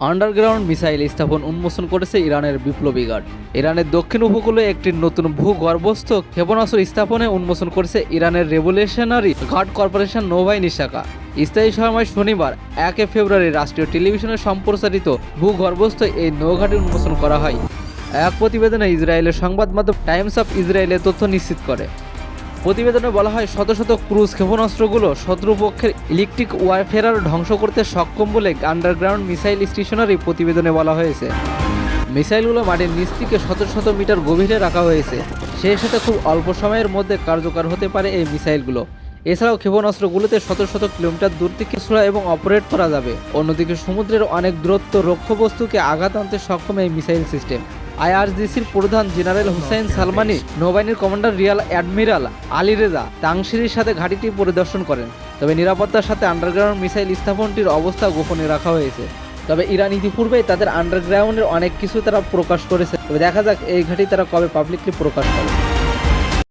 Underground missile স্থাপন উন্মোচন করেছে ইরানের বিপ্লবী গার্ড। ইরানের দক্ষিণ উপকূলে একটি নতুন ভূগর্ভস্থ ক্ষেপণাস্ত্র স্থাপনে উন্মোচন করেছে ইরানের রেভলিউশনারি গার্ড কর্পোরেশন নৌবাহিনী শাখা। স্থায়ী সময় শনিবার, একে ফেব্রুয়ারি রাষ্ট্রীয় টেলিভিশনে সম্প্রচারিত ভূগর্ভস্থ এই নৌঘাটি উন্মোচন করা হয়। এক প্রতিবেদনে ইসরায়েলের সংবাদ মাধ্যম টাইমস অফ ইসরায়েলের তথ্য নিশ্চিত করে। প্রতিবেদনে বলা হয়, শত শত ক্রুজ ক্ষেপণাস্ত্রগুলো শত্রুপক্ষের ইলেকট্রিক ওয়ারফেয়ার ধ্বংস করতে সক্ষম বলে আন্ডারগ্রাউন্ড মিসাইল স্টেশনারি প্রতিবেদনে বলা হয়েছে। মিসাইলগুলো মাটির নিচ থেকে শত শত মিটার গভীরে রাখা হয়েছে। সেই সাথে খুব অল্প সময়ের মধ্যে কার্যকর হতে পারে এই মিসাইলগুলো। এছাড়াও ক্ষেপণাস্ত্রগুলোতে শত শত কিলোমিটার দূর থেকে ছোড়া এবং অপারেট করা যাবে। অন্যদিকে সমুদ্রের অনেক দূরত্ব লক্ষ্যবস্তুকে আঘাত আনতে সক্ষম এই মিসাইল সিস্টেম। আইআরজিসির প্রধান জেনারেল হুসাইন সালমানি, নৌবাহিনীর commander rear admiral Ali Reza তাংশিরির সাথে ঘাঁটিটি পরিদর্শন করেন। তবে নিরাপত্তার সাথে আন্ডারগ্রাউন্ড মিসাইল স্থাপনটির অবস্থা গোপনে রাখা হয়েছে। তবে ইরান ইতিপূর্বেই তাদের আন্ডারগ্রাউন্ডের অনেক কিছু তারা প্রকাশ করেছে। তবে দেখা যাক এই ঘাঁটি তারা কবে পাবলিকলি প্রকাশ করে।